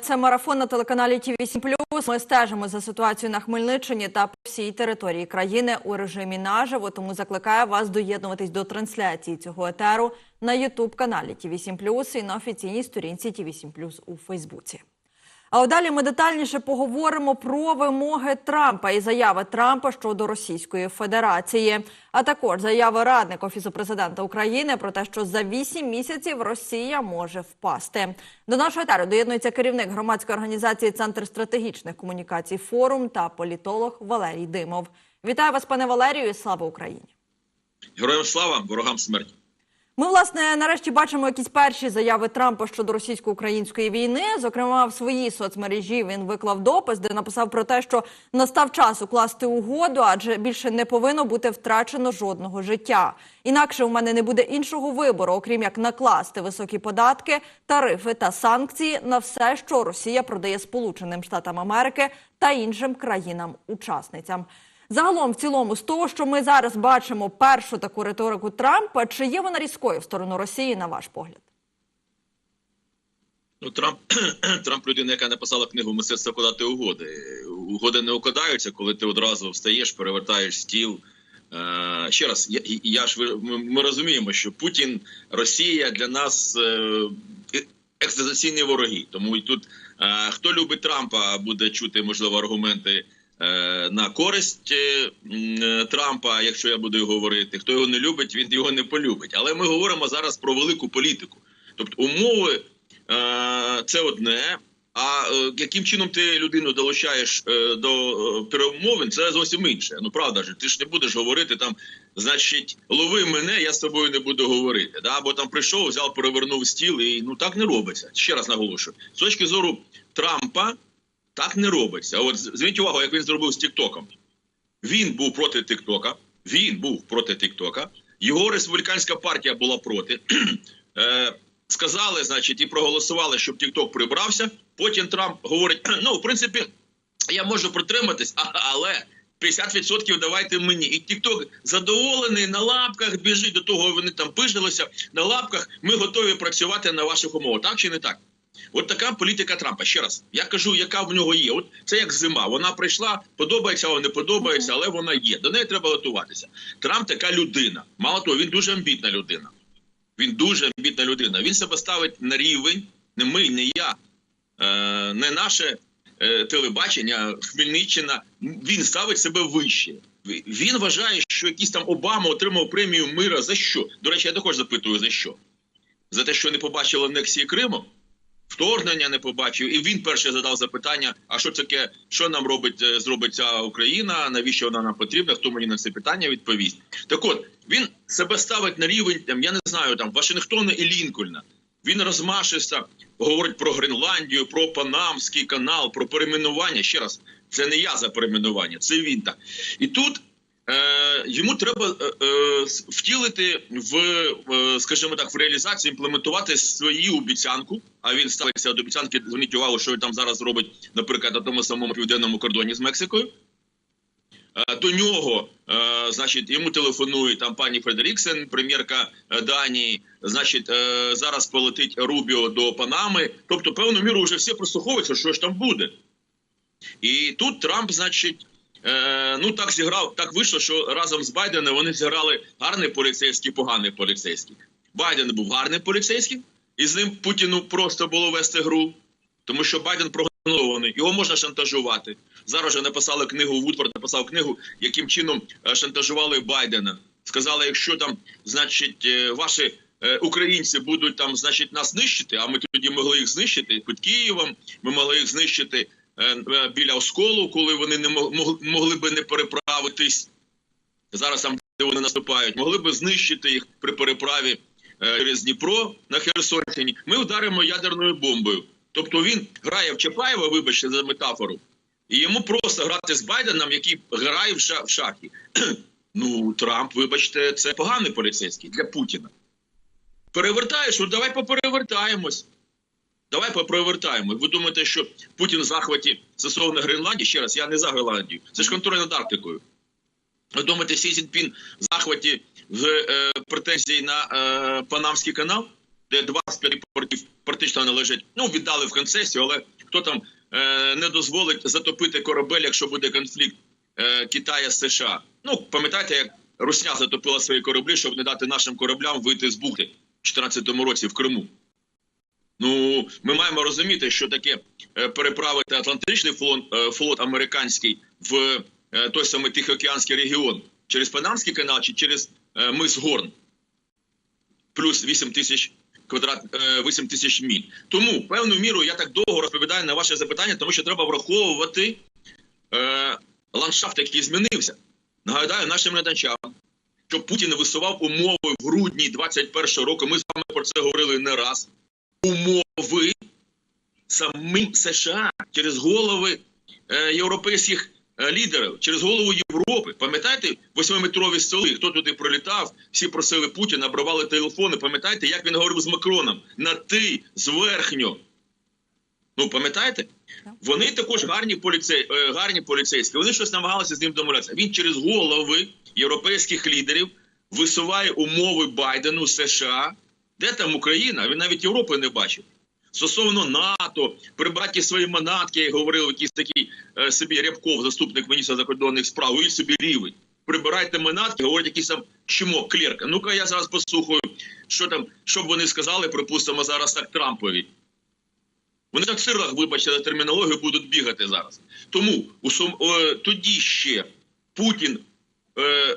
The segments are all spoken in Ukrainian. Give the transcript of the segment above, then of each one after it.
Це марафон на телеканалі Ті 8 Ми стежимо за ситуацією на Хмельниччині та по всій території країни у режимі наживо. Тому закликаю вас доєднуватись до трансляції цього етеру на Ютуб каналі Ті 8 і на офіційній сторінці Ті 8 у Фейсбуці. А далі ми детальніше поговоримо про вимоги Трампа і заяви Трампа щодо Російської Федерації, а також заяви радника офісу президента України про те, що за вісім місяців Росія може впасти. До нашого етеру доєднується керівник громадської організації Центр стратегічних комунікацій Форум та політолог Валерій Димов. Вітаю вас, пане Валерію, і слава Україні! Героям слава, ворогам смерть. Ми, власне, нарешті бачимо якісь перші заяви Трампа щодо російсько-української війни. Зокрема, в своїй соцмережі він виклав допис, де написав про те, що настав час укласти угоду, адже більше не повинно бути втрачено жодного життя. Інакше у мене не буде іншого вибору, окрім як накласти високі податки, тарифи та санкції на все, що Росія продає Сполученим Штатам Америки та іншим країнам-учасницям. Загалом, в цілому, з того, що ми зараз бачимо першу таку риторику Трампа, чи є вона різкою в сторону Росії, на ваш погляд? Ну, Трамп Трамп людина, яка написала книгу Мистецтво укладати угоди. Угоди не укладаються, коли ти одразу встаєш, перевертаєш стіл. Е, ще раз, я, я ж ми, ми розуміємо, що Путін, Росія для нас е, екзистенційні вороги. Тому і тут е, хто любить Трампа, буде чути можливо аргументи е, на користь е, е, Трампа, якщо я буду говорити. Хто його не любить, він його не полюбить. Але ми говоримо зараз про велику політику. Тобто умови е, це одне. А е, яким чином ти людину долучаєш е, до е, перемовин, це зовсім інше. Ну правда ж, ти ж не будеш говорити там, значить, лови мене, я з тобою не буду говорити. Да? Або там прийшов, взяв, перевернув стіл, і ну так не робиться. Ще раз наголошую. З точки зору Трампа, так не робиться. От зверніть увагу, як він зробив з Тіктоком. Він був проти Тіктока. Він був проти Тіктока. Його республіканська партія була проти. Е, сказали, значить, і проголосували, щоб Тікток прибрався. Потім Трамп говорить: ну, в принципі, я можу протриматись, але 50% давайте мені. І Тікток задоволений на лапках біжить до того, вони там пижилися на лапках. Ми готові працювати на ваших умовах. Так чи не так? От така політика Трампа. Ще раз, я кажу, яка в нього є. От це як зима. Вона прийшла, подобається, або не подобається, але вона є. До неї треба готуватися. Трамп така людина. Мало того, він дуже амбітна людина. Він дуже амбітна людина. Він себе ставить на рівень, не ми, не я, е, не наше е, телебачення, Хмельниччина. Він ставить себе вище. Він вважає, що якийсь там Обама отримав премію мира за що? До речі, я також запитую за що? За те, що не побачили анексії Криму? Вторгнення не побачив, і він перше задав запитання: а що таке, що нам робить е, зробить ця Україна? Навіщо вона нам потрібна? Хто мені на це питання відповість? Так от він себе ставить на рівень там, я не знаю, там Вашингтона і Лінкольна. Він розмашився, говорить про Гренландію, про Панамський канал, про перейменування. Ще раз, це не я за перейменування, це він так. І тут йому треба е, е, втілити в, е, скажімо так, в реалізацію, імплементувати свою обіцянку. А він ставиться до обіцянки. Зверніть увагу, що він там зараз робить, наприклад, на тому самому південному кордоні з Мексикою. Е, До нього, е, значить, йому телефонує там пані Фредеріксен, прем'єрка е, Данії. Значить, е, зараз полетить Рубіо до Панами. Тобто, певну міру вже всі прослуховуються, що ж там буде. І тут Трамп, значить, е, ну так зіграв, так вийшло, що разом з Байденом вони зіграли гарний поліцейський, поганий поліцейський. Байден був гарним поліцейським, і з ним Путіну просто було вести гру, тому що Байден прогнозований, його можна шантажувати. Зараз вже написали книгу Вудфорд написав книгу, яким чином е, шантажували Байдена. Сказали, якщо там, значить, е, ваші українці будуть там, значить, нас нищити, а ми тоді могли їх знищити під Києвом, ми могли їх знищити біля Осколу, коли вони не мог- мог- могли би не переправитись. Зараз там, де вони наступають, могли би знищити їх при переправі е, через Дніпро на Херсонщині. Ми вдаримо ядерною бомбою. Тобто він грає в Чапаєва, вибачте за метафору, і йому просто грати з Байденом, який грає в, ша в шахи. ну, Трамп, вибачте, це поганий поліцейський для Путіна. Перевертаєш, ну давай поперевертаємось. Давай поперевертаємо. Ви думаєте, що Путін в захваті стосовно Гренландії? Ще раз, я не за Гренландію. Це ж контроль над Арктикою. Ви думаєте, Сі Цзіньпін в захваті в е, претензії на е, Панамський канал, де 25 портів практично належать, ну, віддали в концесію, але хто там е, не дозволить затопити корабель, якщо буде конфлікт е, Китая з США. Ну пам'ятаєте, як Русня затопила свої кораблі, щоб не дати нашим кораблям вийти з бухти в 2014 році в Криму. Ну, ми маємо розуміти, що таке е, переправити Атлантичний флот, е, флот американський в е, той самий Тихоокеанський регіон через Панамський канал чи через мис Горн. Плюс 8 тисяч квадрат е, 8 тисяч міль. Тому певною мірою я так довго розповідаю на ваше запитання, тому що треба враховувати е, ландшафт, який змінився. Нагадаю нашим глядачам, що Путін висував умови в грудні 21 року. Ми з вами про це говорили не раз. Умови самим США через голови е, європейських е, лідерів, через голову Європи. Пам'ятаєте, восьмиметрові столи, хто туди пролітав, всі просили Путіна, обривали телефони. Пам'ятаєте, як він говорив з Макроном? На ти зверхньо. Ну, пам'ятаєте? Вони також гарні поліцей, е, гарні поліцейські. Вони щось намагалися з ним домовлятися. Він через голови європейських лідерів висуває умови Байдену США. Де там Україна? Він навіть Європи не бачив. Стосовно НАТО, прибраті свої манатки, як говорив якийсь такий е, собі Рябков, заступник міністра закордонних справ, уявіть собі рівень. Прибирайте манатки, говорять якийсь там чмо, клерка. Ну-ка я зараз послухаю, що там, що б вони сказали, припустимо, зараз так Трампові. Вони так в сирлах, вибачте, за термінологію будуть бігати зараз. Тому у сум- тоді ще Путін е, е,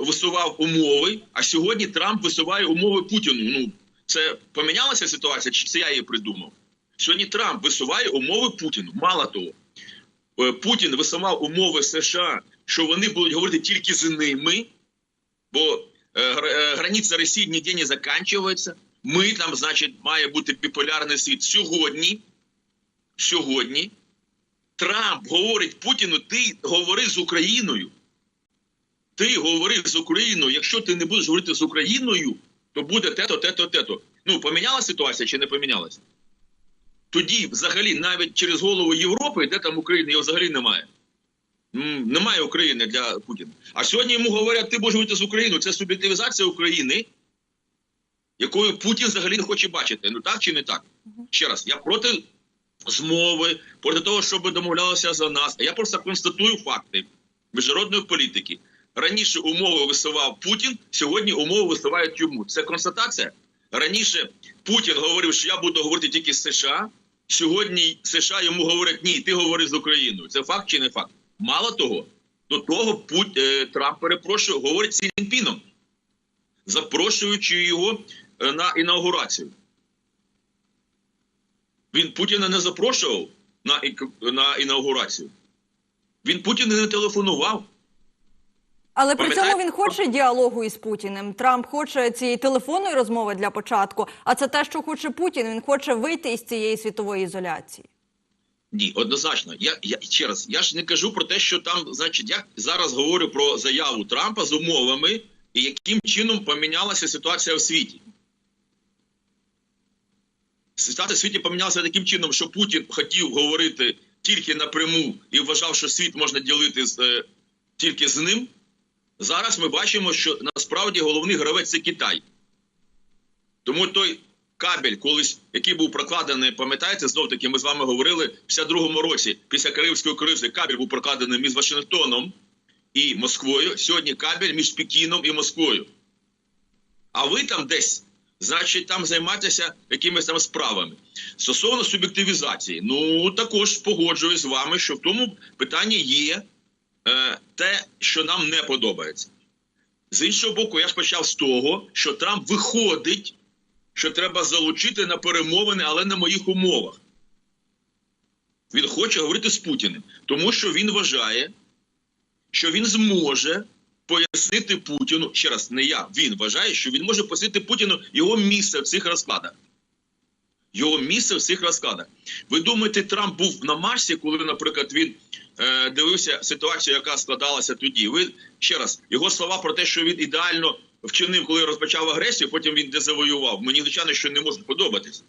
висував умови, а сьогодні Трамп висуває умови Путіну. Ну, це помінялася ситуація, чи це я її придумав? Сьогодні Трамп висуває умови Путіну. Мало того, е, Путін висував умови США, що вони будуть говорити тільки з ними, бо е, е, границя Росії ніде не закінчується. Ми там, значить, має бути біполярний світ. Сьогодні, сьогодні Трамп говорить Путіну, ти говори з Україною. Ти говори з Україною. Якщо ти не будеш говорити з Україною, то буде те-то, те-то, те-то. Ну, помінялася ситуація чи не помінялася? Тоді, взагалі, навіть через голову Європи, де там України, його взагалі немає. Немає України для Путіна. А сьогодні йому говорять, ти будеш говорити з Україною. Це суб'єктивізація України, якою Путін взагалі не хоче бачити. Ну так чи не так? Ще раз, я проти змови, проти того, щоб домовлялися за нас. А я просто констатую факти міжнародної політики. Раніше умови висував Путін, сьогодні умови висувають йому. Це констатація. Раніше Путін говорив, що я буду говорити тільки з США. Сьогодні США йому говорять, ні, ти говори з Україною. Це факт чи не факт? Мало того, до того Пут, е, Трамп перепрошую, говорить з Сі Цзіньпіном, запрошуючи його е, на інаугурацію. Він Путіна не запрошував на, на інаугурацію. Він Путіна не телефонував. Але при цьому він хоче діалогу із Путіним. Трамп хоче цієї телефонної розмови для початку. А це те, що хоче Путін. Він хоче вийти із цієї світової ізоляції. Ні, однозначно. Я, я ще раз, я ж не кажу про те, що там, значить, я зараз говорю про заяву Трампа з умовами і яким чином помінялася ситуація в світі. Ситуація в світі помінялася таким чином, що Путін хотів говорити тільки напряму і вважав, що світ можна ділити з, е, тільки з ним. Зараз ми бачимо, що насправді головний гравець це Китай. Тому той кабель, колись, який був прокладений, пам'ятаєте, знов таки ми з вами говорили в 52-му році, після Карибської кризи, кабель був прокладений між Вашингтоном і Москвою. Сьогодні кабель між Пекіном і Москвою. А ви там десь, значить, там займатися якимись там справами. Стосовно суб'єктивізації, ну також погоджуюсь з вами, що в тому питанні є те, що нам не подобається. З іншого боку, я ж почав з того, що Трамп виходить, що треба залучити на перемовини, але на моїх умовах. Він хоче говорити з Путіним, тому що він вважає, що він зможе пояснити Путіну, ще раз, не я, він вважає, що він може пояснити Путіну його місце в цих розкладах. Його місце в цих розкладах. Ви думаєте, Трамп був на Марсі, коли, наприклад, він е, дивився ситуацію, яка складалася тоді? Ви ще раз, його слова про те, що він ідеально вчинив, коли розпочав агресію, потім він дезавоював. Мені, звичайно, що не може подобатись.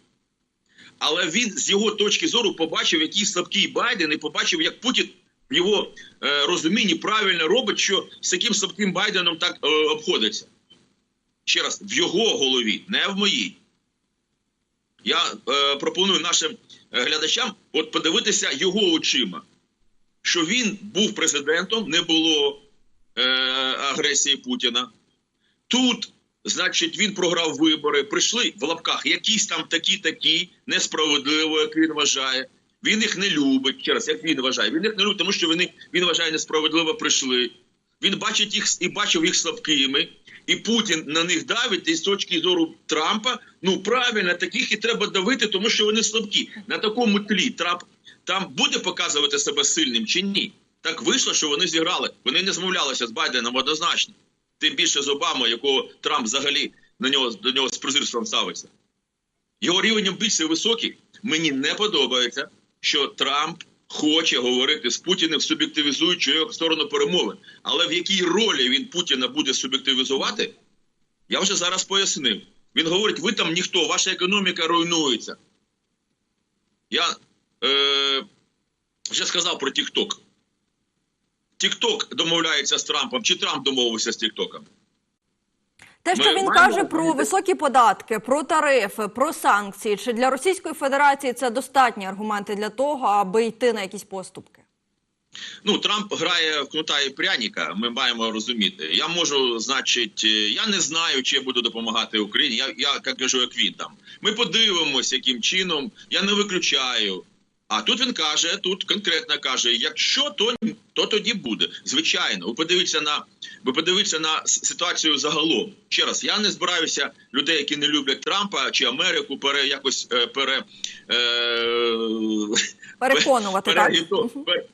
Але він з його точки зору побачив, який слабкий Байден, і побачив, як Путін в його е, розумінні правильно робить, що з таким слабким Байденом так е, обходиться. Ще раз, в його голові, не в моїй. Я е, пропоную нашим е, глядачам от подивитися його очима, що він був президентом, не було е, агресії Путіна. Тут, значить, він програв вибори. Прийшли в лапках якісь там такі-такі, несправедливо, як він вважає. Він їх не любить. Ще раз, як він вважає. Він їх не любить, тому що вони, він вважає, несправедливо прийшли. Він бачить їх і бачив їх слабкими. І Путін на них давить, і з точки зору Трампа, ну правильно, таких і треба давити, тому що вони слабкі. На такому тлі Трамп там буде показувати себе сильним чи ні? Так вийшло, що вони зіграли. Вони не змовлялися з Байденом однозначно. Тим більше з Обамою, якого Трамп взагалі на нього до нього з презирством ставиться. Його рівень амбіції високий. Мені не подобається, що Трамп хоче говорити з Путіним, суб'єктивізуючи його сторону перемовин. Але в якій ролі він Путіна буде суб'єктивізувати, я вже зараз пояснив. Він говорить: ви там ніхто, ваша економіка руйнується. Я е, вже сказав про Тікток. Тікток домовляється з Трампом, чи Трамп домовився з Тіктоком? Те, що Ми він маємо каже про високі податки, про тарифи, про санкції, чи для Російської Федерації це достатні аргументи для того, аби йти на якісь поступки? Ну, Трамп грає в кнута і пряника. Ми маємо розуміти. Я можу, значить, е, я не знаю, чи я буду допомагати Україні. Я, я як кажу, як він там. Ми подивимося, яким чином. Я не виключаю. А тут він каже, тут конкретно каже: якщо то, то тоді буде. Звичайно, ви подивіться на ви подивіться на ситуацію загалом. Ще раз, я не збираюся людей, які не люблять Трампа чи Америку, пере якось е, пере. Е, Переконувати так?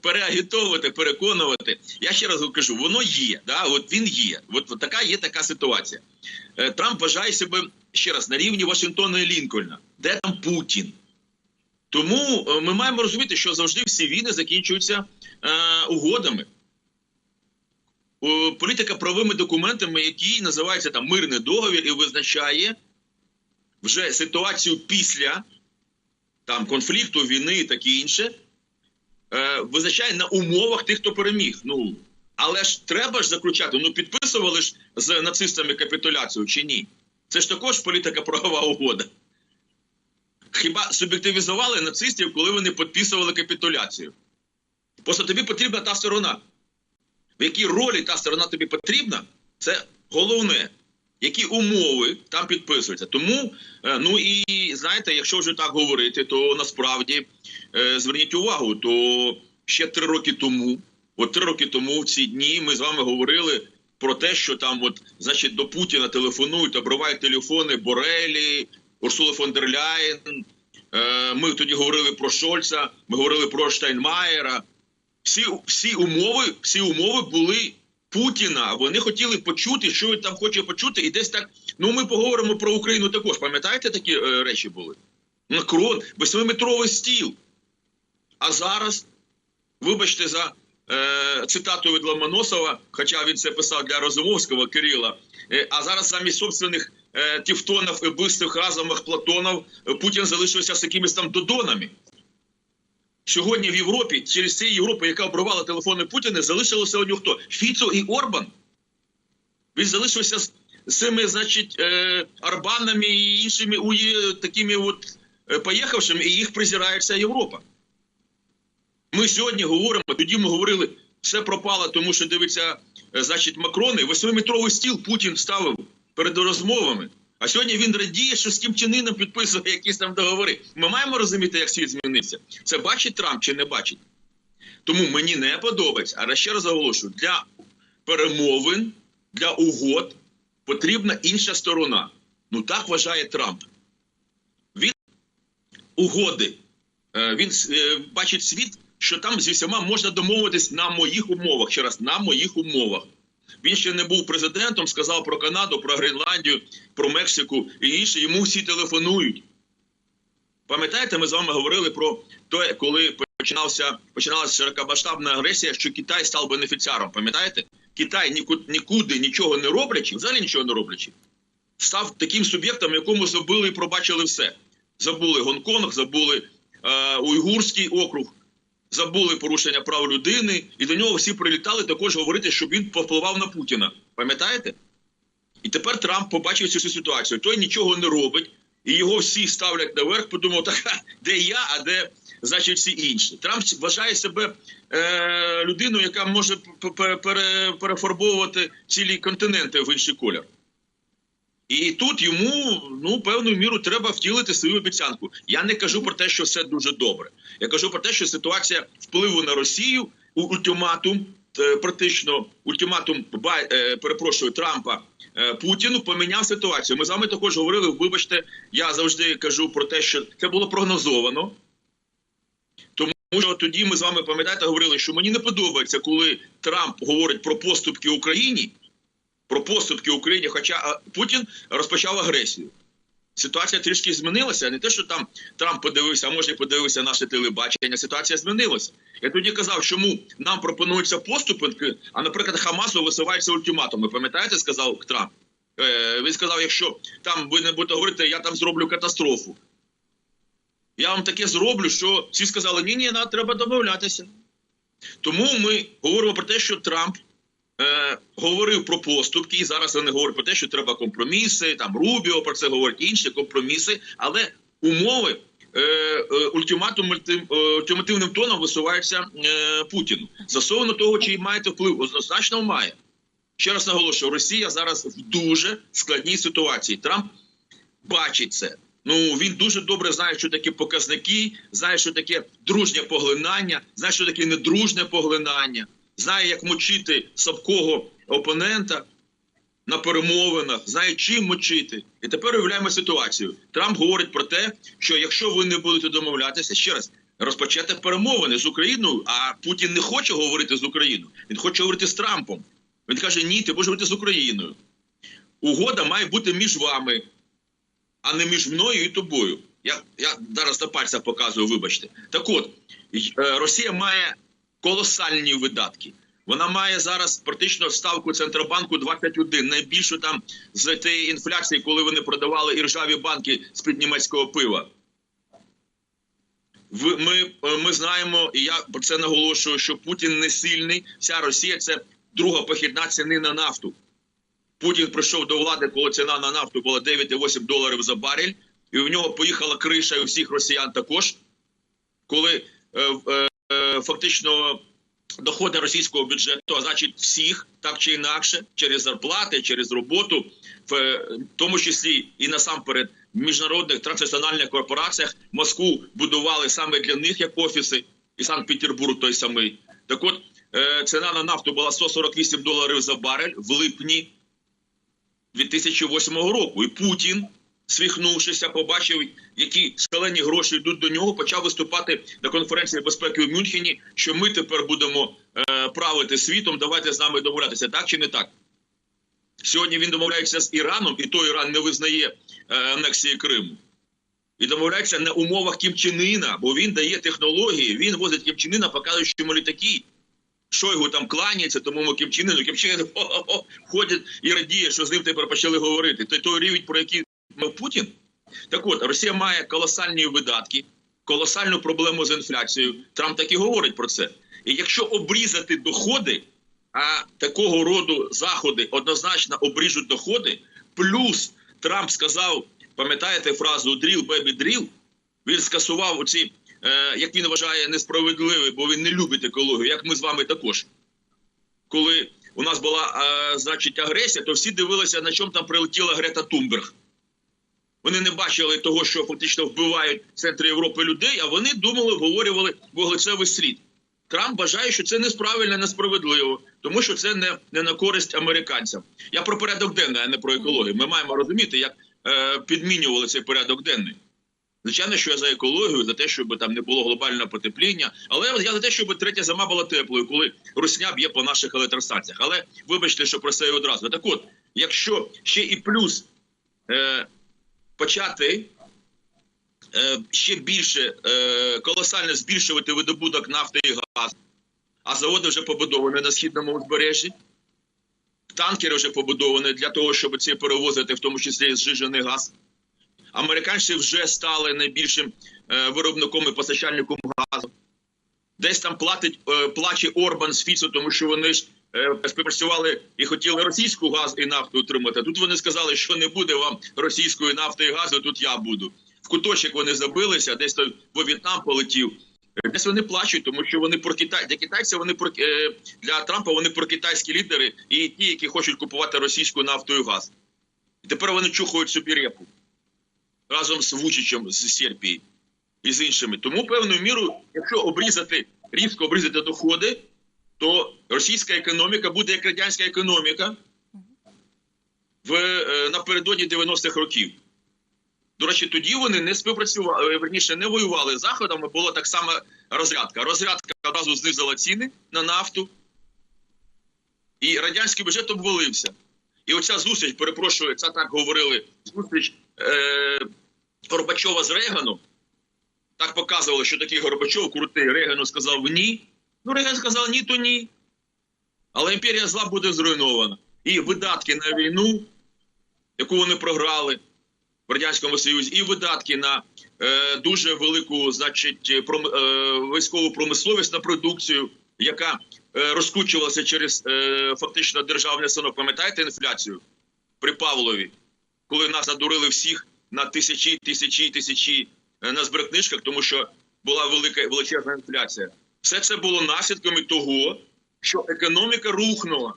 переагітовувати, переконувати. Я ще раз кажу, воно є. Да? От він є. От, от така є така ситуація. Е, Трамп вважає себе ще раз на рівні Вашингтона і Лінкольна. Де там Путін? Тому е, ми маємо розуміти, що завжди всі війни закінчуються е, угодами. Політика правовими документами, які називаються там мирний договір, і визначає вже ситуацію після там конфлікту, війни і таке інше, е, визначає на умовах тих, хто переміг. Ну але ж треба ж заключати. Ну підписували ж з нацистами капітуляцію чи ні? Це ж також політика правова угода. Хіба суб'єктивізували нацистів, коли вони підписували капітуляцію? Просто тобі потрібна та сторона. В якій ролі та сторона тобі потрібна, це головне. Які умови там підписуються. Тому, е, ну і знаєте, якщо вже так говорити, то насправді е, зверніть увагу, то ще три роки тому, от три роки тому, в ці дні, ми з вами говорили про те, що там, от, значить, до Путіна телефонують, обривають телефони Борелі, Урсули фон дер Ляєн. Е, Ми тоді говорили про Шольца, ми говорили про Штайнмаєра. Всі, всі умови, всі умови були Путіна. Вони хотіли почути, що він там хоче почути, і десь так. Ну ми поговоримо про Україну також. Пам'ятаєте, такі е, речі були? Макрон, восьмиметровий стіл. А зараз, вибачте за е, цитату від Ломоносова, хоча він це писав для Розумовського Кирила. Е, а зараз замість собственних е, тівтонів і бистих разумах Платонов е, Путін залишився з якимись там додонами. Сьогодні в Європі, через цю Європу, яка обривала телефони Путіна, залишилося у нього хто? Фіцо і Орбан. Він залишився з, цими, значить, е, Арбанами і іншими такими от поїхавшими, і їх презирає вся Європа. Ми сьогодні говоримо, тоді ми говорили, все пропало, тому що дивиться, значить, Макрони, восьмиметровий стіл Путін ставив перед розмовами. А сьогодні він радіє, що з Кім Іном підписує якісь там договори. Ми маємо розуміти, як світ змінився. Це бачить Трамп чи не бачить? Тому мені не подобається. Але ще раз оголошую, для перемовин, для угод потрібна інша сторона. Ну так вважає Трамп. Він угоди. Е, Він е, бачить світ, що там зі всіма можна домовитись на моїх умовах. Ще раз, на моїх умовах. Він ще не був президентом, сказав про Канаду, про Гренландію, про Мексику і інше. Йому всі телефонують. Пам'ятаєте, ми з вами говорили про те, коли починався починалася широкомасштабна агресія, що Китай став бенефіціаром. Пам'ятаєте? Китай нікуди, нічого не роблячи, взагалі нічого не роблячи, став таким суб'єктом, якому забули і пробачили все. Забули Гонконг, забули е, Уйгурський округ, забули порушення прав людини, і до нього всі прилітали також говорити, щоб він повпливав на Путіна. Пам'ятаєте? І тепер Трамп побачив цю ситуацію. Той нічого не робить. і його всі ставлять наверх, подумав, так де я, а де значить всі інші. Трамп вважає себе е, людиною, яка може перефарбовувати цілі континенти в інший колір. І тут йому ну певною міру треба втілити свою обіцянку. Я не кажу про те, що все дуже добре. Я кажу про те, що ситуація впливу на Росію у ультиматум, е, практично ультиматум е, перепрошую Трампа е, Путіну поміняв ситуацію. Ми з вами також говорили. Вибачте, я завжди кажу про те, що це було прогнозовано. Тому що тоді ми з вами пам'ятаєте, говорили, що мені не подобається, коли Трамп говорить про поступки Україні про поступки Україні, хоча Путін розпочав агресію. Ситуація трішки змінилася. Не те, що там Трамп подивився, а може і подивився наше телебачення. Ситуація змінилася. Я тоді казав, чому нам пропонуються поступки, а, наприклад, Хамасу висувається ультиматум. Ви пам'ятаєте, сказав Трамп? Е, він сказав: якщо там ви не будете говорити, я там зроблю катастрофу. Я вам таке зроблю, що всі сказали, ні, ні, нам треба домовлятися. Тому ми говоримо про те, що Трамп е, говорив про поступки, і зараз вони говорять про те, що треба компроміси. Там Рубіо про це говорить інші компроміси, але умови е, е, ультиматум ультим- е, ультимативним тоном висуваються е, Путіну. Стосовно того, чи маєте вплив, однозначно має. Ще раз наголошую, Росія зараз в дуже складній ситуації. Трамп бачить це. Ну він дуже добре знає, що таке показники, знає, що таке дружнє поглинання, знає, що таке недружне поглинання, знає, як мочити слабкого опонента на перемовинах, знає, чим мочити. І тепер уявляємо ситуацію. Трамп говорить про те, що якщо ви не будете домовлятися, ще раз розпочати перемовини з Україною, а Путін не хоче говорити з Україною, він хоче говорити з Трампом. Він каже: Ні, ти будеш говорити з Україною. Угода має бути між вами а не між мною і тобою. Я, я зараз на пальцях показую, вибачте. Так от, е, Росія має колосальні видатки. Вона має зараз практично ставку Центробанку 21, найбільшу там з тієї інфляції, коли вони продавали іржаві банки з-під німецького пива. Ми, е, ми знаємо, і я про це наголошую, що Путін не сильний. Вся Росія це друга похідна ціни на нафту. Путін прийшов до влади, коли ціна на нафту була 9,8 доларів за барель, і в нього поїхала криша і у всіх росіян також, коли е, е, фактично доходи російського бюджету, а значить всіх, так чи інакше, через зарплати, через роботу, в е, тому числі і насамперед в міжнародних транснаціональних корпораціях Москву будували саме для них як офіси, і Санкт-Петербург той самий. Так от е, ціна на нафту була 148 доларів за барель в липні 2008 року. І Путін, свихнувшися, побачив, які шалені гроші йдуть до нього, почав виступати на конференції безпеки в Мюнхені, що ми тепер будемо е, правити світом, давайте з нами домовлятися, так чи не так? Сьогодні він домовляється з Іраном, і той Іран не визнає е, анексії Криму. І домовляється на умовах Кімчинина, бо він дає технології, він возить Кімчинина, показує, що йому літаки. Шойгу там кланяється, тому Кімчинину, Кімчинин ходить і радіє, що з ним тепер почали говорити. Той, той рівень, про який Путін. Так от, Росія має колосальні видатки, колосальну проблему з інфляцією. Трамп так і говорить про це. І якщо обрізати доходи, а такого роду заходи однозначно обріжуть доходи, плюс Трамп сказав, пам'ятаєте фразу «drill, baby, drill», він скасував оці, е, як він вважає, несправедливі, бо він не любить екологію, як ми з вами також. Коли у нас була е, значить, агресія, то всі дивилися, на чому там прилетіла Грета Тумберг. Вони не бачили того, що фактично вбивають в центрі Європи людей, а вони думали, обговорювали вуглецевий слід. Трамп вважає, що це несправильно, несправедливо, тому що це не, не на користь американцям. Я про порядок денний, а не про екологію. Ми маємо розуміти, як е, підмінювали цей порядок денний. Звичайно, що я за екологію, за те, щоб там не було глобального потепління. Але я за те, щоб третя зима була теплою, коли русня б'є по наших електростанціях. Але вибачте, що про це і одразу. Так от, якщо ще і плюс е, почати е, ще більше е, колосально збільшувати видобуток нафти і газу, а заводи вже побудовані на східному узбережжі. Танкери вже побудовані для того, щоб ці перевозити, в тому числі зжижений газ. Американці вже стали найбільшим е, виробником і постачальником газу. Десь там платить, е, плаче Орбан з Фіцо, тому що вони ж співпрацювали і хотіли російську газ і нафту отримати. Тут вони сказали, що не буде вам російської нафти і газу. Тут я буду. В куточок вони забилися, десь той во В'єтнам полетів. Е, Десь вони плачуть, тому що вони про Китай для китайців. Вони про е, для Трампа. Вони про китайські лідери і ті, які хочуть купувати російську нафту і газ. І тепер вони чухають собі репу разом з Вучичем з Сербії і з іншими. Тому певною мірою, якщо обрізати різко обрізати доходи, то російська економіка буде як радянська економіка в е, напередодні 90-х років. До речі, тоді вони не співпрацювали, е, верніше не воювали з заходом. Була так само розрядка. Розрядка одразу знизила ціни на нафту, і радянський бюджет обвалився. І оця зустріч, перепрошую, це так говорили. Зустріч е, Горбачова з Реганом. Так показували, що такий Горбачов крутий. Регану сказав ні. Ну, Реган сказав ні, то ні. Але імперія зла буде зруйнована. І видатки на війну, яку вони програли в Радянському Союзі, і видатки на е, дуже велику, значить, пром, е, військову промисловість на продукцію, яка е, розкручувалася через е, фактично державний станок. Пам'ятаєте інфляцію при Павлові, коли нас надурили всіх на тисячі, тисячі, тисячі е, на зберкнижках, тому що була велика величезна інфляція. Все це було наслідками того, що економіка рухнула.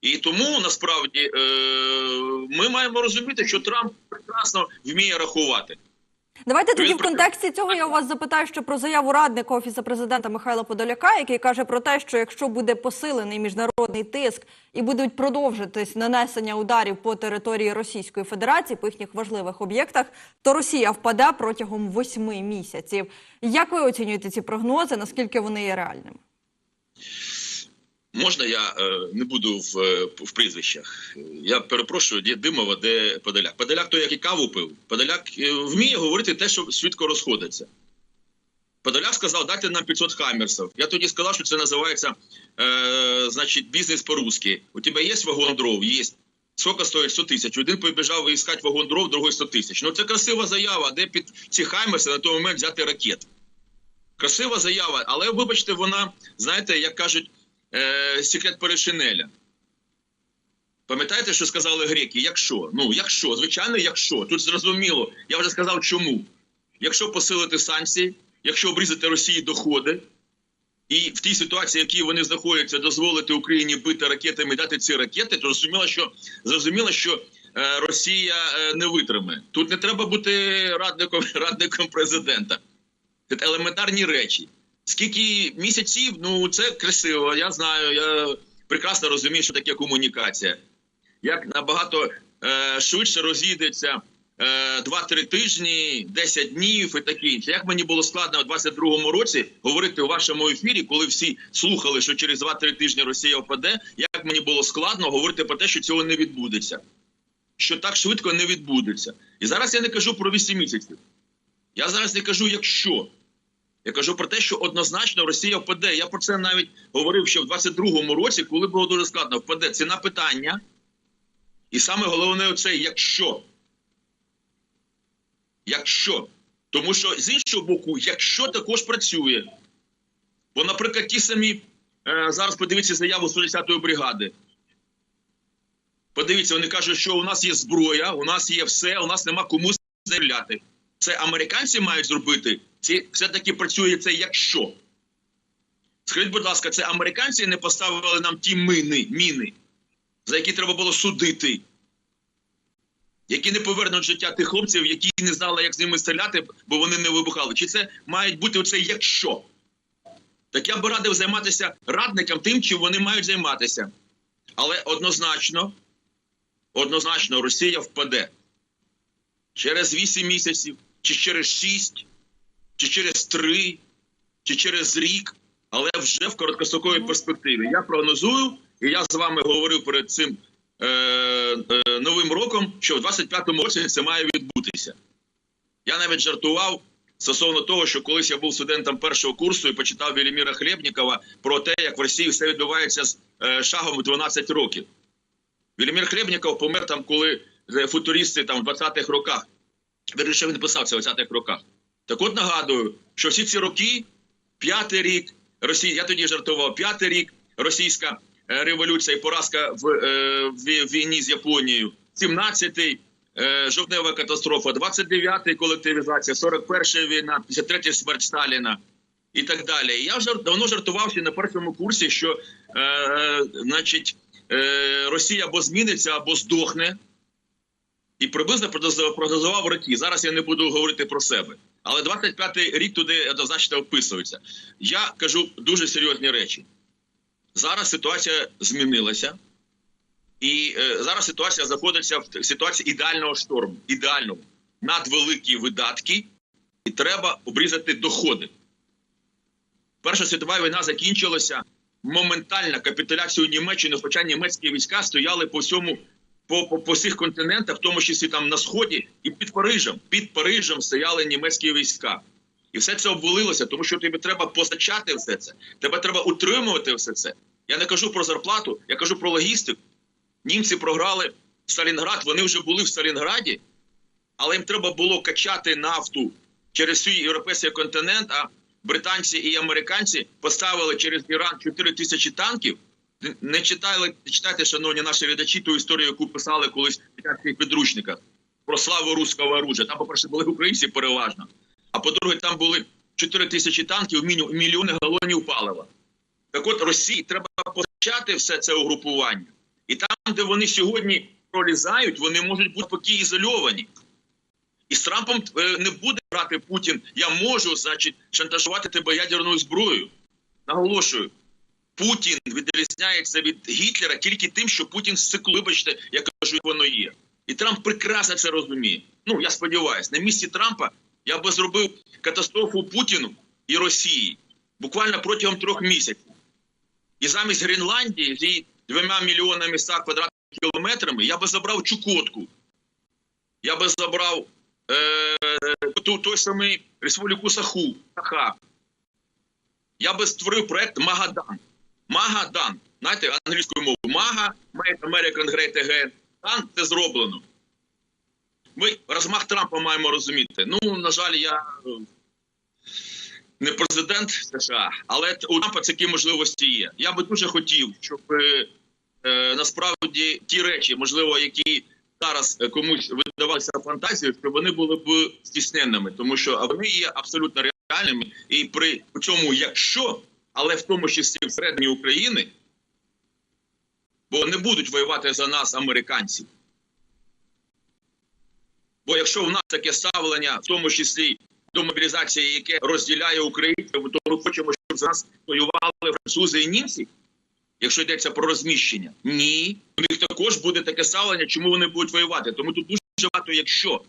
І тому насправді е, ми маємо розуміти, що Трамп прекрасно вміє рахувати. Давайте тоді в контексті цього я у вас запитаю ще про заяву радника офісу президента Михайла Подоляка, який каже про те, що якщо буде посилений міжнародний тиск і будуть продовжитись нанесення ударів по території Російської Федерації по їхніх важливих об'єктах, то Росія впаде протягом восьми місяців. Як ви оцінюєте ці прогнози? Наскільки вони є реальними? Можна я е, не буду в, е, в прізвищах? Я перепрошую, де Димова, де Подоляк. Подоляк той, як і каву пив. Подоляк е, вміє говорити те, що швидко розходиться. Подоляк сказав, дайте нам 500 хаммерсів. Я тоді сказав, що це називається е, значить, бізнес по-русски. У тебе є вагон дров? Є. Сколько стоїть 100 тисяч? Один побіжав іскати вагон дров, другий 100 тисяч. Ну це красива заява, де під ці хаймерси на той момент взяти ракет. Красива заява, але вибачте, вона, знаєте, як кажуть, е, секрет Перешинеля. Пам'ятаєте, що сказали греки? Якщо? Ну, якщо, звичайно, якщо. Тут зрозуміло, я вже сказав чому. Якщо посилити санкції, якщо обрізати Росії доходи, і в тій ситуації, в якій вони знаходяться, дозволити Україні бити ракетами дати ці ракети, то зрозуміло, що зрозуміло, що е, Росія е, не витримає. Тут не треба бути радником, радником президента. Це елементарні речі. Скільки місяців, ну це красиво. Я знаю, я прекрасно розумію, що таке комунікація. Як набагато е, швидше розійдеться е, 2-3 тижні, 10 днів і таке інше. Як мені було складно у 22-му році говорити у вашому ефірі, коли всі слухали, що через 2-3 тижні Росія впаде, як мені було складно говорити про те, що цього не відбудеться, що так швидко не відбудеться. І зараз я не кажу про 8 місяців. Я зараз не кажу, якщо. Я кажу про те, що однозначно Росія впаде. Я про це навіть говорив ще в 22-му році, коли було дуже складно. Впаде ціна питання. І саме головне оце якщо. Якщо. Тому що з іншого боку, якщо також працює. Бо, наприклад, ті самі е, зараз подивіться заяву 110-ї бригади. Подивіться, вони кажуть, що у нас є зброя, у нас є все, у нас нема кому стріляти. Це американці мають зробити. Ці все-таки працює це якщо. Скажіть, будь ласка, це американці не поставили нам ті мини, міни, за які треба було судити, які не повернуть життя тих хлопців, які не знали, як з ними стріляти, бо вони не вибухали. Чи це мають бути оце якщо? Так я би радив займатися радникам тим, чим вони мають займатися. Але однозначно, однозначно, Росія впаде через 8 місяців, чи через 6, чи через 3, чи через рік, але вже в короткостроковій перспективі. Я прогнозую, і я з вами говорив перед цим е, е, новим роком, що в 25-му році це має відбутися. Я навіть жартував стосовно того, що колись я був студентом першого курсу і почитав Веліміра Хлєбнікова про те, як в Росії все відбувається з е, шагом в 12 років. Велімір Хлєбніков помер там, коли е, футуристи там в 20-х роках. Вірніше, він писав це в 20-х роках. Так от нагадую, що всі ці роки, п'ятий рік, Росія, я тоді жартував, п'ятий рік російська е, революція і поразка в, е, в війні з Японією. 17-й е, жовтнева катастрофа, 29-й колективізація, 41-й війна, 53-й смерть Сталіна і так далі. І Я вже давно жартував ще на першому курсі, що е, значить, е, Росія або зміниться, або здохне. І приблизно прогнозував роки. Зараз я не буду говорити про себе. Але 25-й рік туди однозначно вписується. Я кажу дуже серйозні речі. Зараз ситуація змінилася, і е, зараз ситуація знаходиться в ситуації ідеального шторму. Ідеального. Надвеликі видатки, і треба обрізати доходи. Перша світова війна закінчилася моментально капітуляцією Німеччини, хоча німецькі війська стояли по всьому по, по, по всіх континентах, в тому числі там на сході, і під Парижем. Під Парижем стояли німецькі війська. І все це обвалилося, тому що тобі треба постачати все це. Тебе треба утримувати все це. Я не кажу про зарплату, я кажу про логістику. Німці програли Сталінград, вони вже були в Сталінграді, але їм треба було качати нафту через свій європейський континент. А британці і американці поставили через Іран 4 тисячі танків. Не читали, читайте, шановні наші глядачі, ту історію, яку писали колись в дитячих підручниках про славу руського оружия. Там, по-перше, були українці переважно. А по-друге, там були 4 тисячі танків, мільйони галонів палива. Так от Росії треба почати все це угрупування. І там, де вони сьогодні пролізають, вони можуть бути поки ізольовані. І з Трампом е, не буде грати Путін. Я можу, значить, шантажувати тебе ядерною зброєю. Наголошую, Путін відрізняється від Гітлера тільки тим, що Путін з циклу, вибачте, я кажу, воно є. І Трамп прекрасно це розуміє. Ну, я сподіваюся, на місці Трампа я би зробив катастрофу Путіну і Росії буквально протягом трьох місяців. І замість Гренландії з її двома мільйонами ста квадратними кілометрами я би забрав Чукотку. Я би забрав е, ту, той самий Республіку Саху, Саха. Я би створив проект Магадан. Магадан. Знаєте, англійською мовою. Мага, Made American Great Again. Там це зроблено. Ми розмах Трампа маємо розуміти. Ну, на жаль, я е, не президент США, але у Трампа такі можливості є. Я би дуже хотів, щоб е, е, насправді ті речі, можливо, які зараз е, комусь видавалися фантазією, щоб вони були б здійсненними, тому що вони є абсолютно реальними. І при цьому, якщо, але в тому числі всередині України, бо не будуть воювати за нас американці. Бо якщо в нас таке ставлення, в тому числі до мобілізації, яке розділяє українців, то ми хочемо, щоб за нас воювали французи і німці. Якщо йдеться про розміщення, ні, у них також буде таке ставлення, чому вони будуть воювати. Тому тут дуже багато якщо.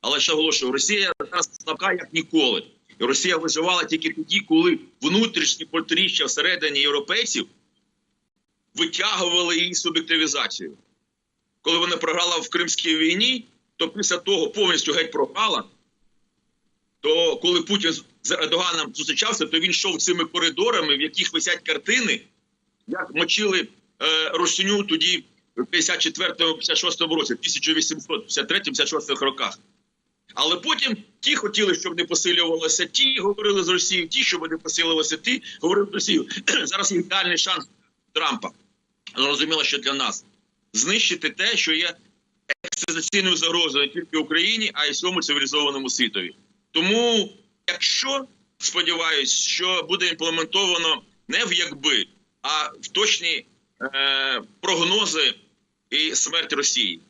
Але ще оголошую, Росія зараз слабка як ніколи. Росія виживала тільки тоді, коли внутрішні протиріччя всередині європейців витягували її суб'єктивізацію. Коли вона програла в Кримській війні, то після того повністю геть пропала. То коли Путін з Ердоганом зустрічався, то він йшов цими коридорами, в яких висять картини, як мочили е, Русиню тоді в 54-56 році, в 1853-56 роках. Але потім ті хотіли, щоб не посилювалося, ті говорили з Росією, ті, щоб не посилювалося, ті говорили з Росією. Зараз ідеальний шанс Трампа. Зрозуміло, що для нас знищити те, що є екстразаційною загрозою не тільки Україні, а й всьому цивілізованому світові. Тому, якщо сподіваюсь, що буде імплементовано не в якби, а в точні е, прогнози і смерть Росії.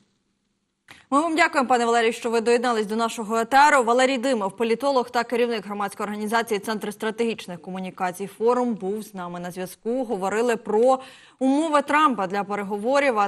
Ми вам дякуємо, пане Валерій, що ви доєднались до нашого етеру. Валерій Димов, політолог та керівник громадської організації Центр стратегічних комунікацій. Форум був з нами на зв'язку. Говорили про умови Трампа для переговорів.